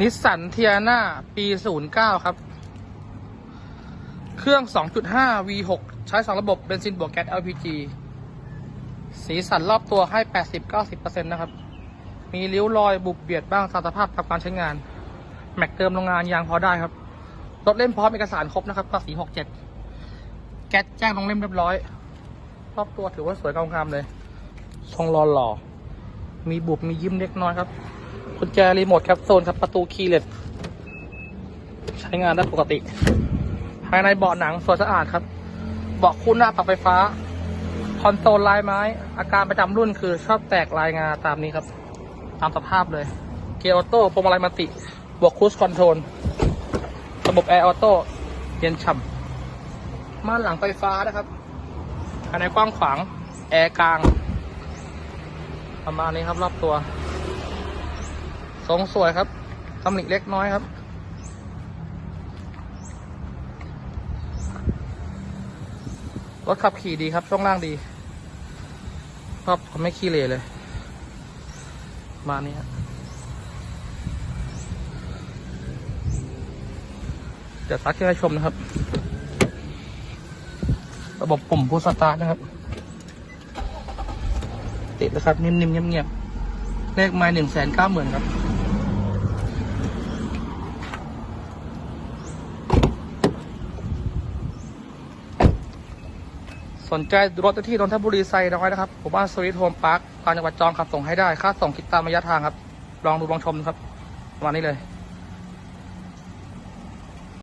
นิสสันเทียนาปี 09 ครับ เครื่อง 2.5 V6 ใช้2ระบบเบนซินบวกแก๊ส LPG สีสันรอบตัวให้ 80-90%นะครับ มีริ้วรอยบุบเบียดบ้างตามสภาพตามการใช้งาน แม็กเติมโรงงานยางพอได้ครับ รถเล่มพร้อมเอกสารครบนะครับภาษี67 แก๊สแจ้งลงเล่มเรียบร้อย รอบตัวถือว่าสวยงามๆเลย ทรงรอหล่อ มีบุบมียิ้มเล็กน้อยครับ กุญแจรีโมทแคปโซนครับประตูคีย์เลสใช้งานได้ปกติ ภายในเบาะหนังสวยสะอาดครับ เบาะคู่หน้าปรับไฟฟ้า คอนโซลลายไม้ อาการประจำรุ่นคือชอบแตกลายงาตามนี้ครับ ตามสภาพเลย เกียร์ออโต้พวงมาลัยมัติ บวกคูสคอนโทรลระบบแอร์ออโต้เย็นฉ่ำม่านหลังไฟฟ้านะครับภายในกว้างขวาง แอร์กลาง ประมาณนี้ครับรอบตัว ทรงสวยครับตำหนิเล็กน้อยครับ รถขับขี่ดีครับ ช่วงล่างดีชอบไม่ขี้เหร่เลย มานี้ครับเดี๋ยวซักให้ชมนะครับ ระบบปุ่มพูสตาร์ทนะครับ ติดนะครับ นิ่มๆเงียบๆเลขไม้หนึ่งแสนเก้าหมื่นครับ สนใจรถที่นนทบุรีไซน้อยนะครับหมู่บ้านสวิตโฮมพาร์คทางจังหวัดจองขับส่งให้ได้ ค่าส่งคิดตามระยะทางครับ ลองดูลองชมนะครับประมาณนี้เลย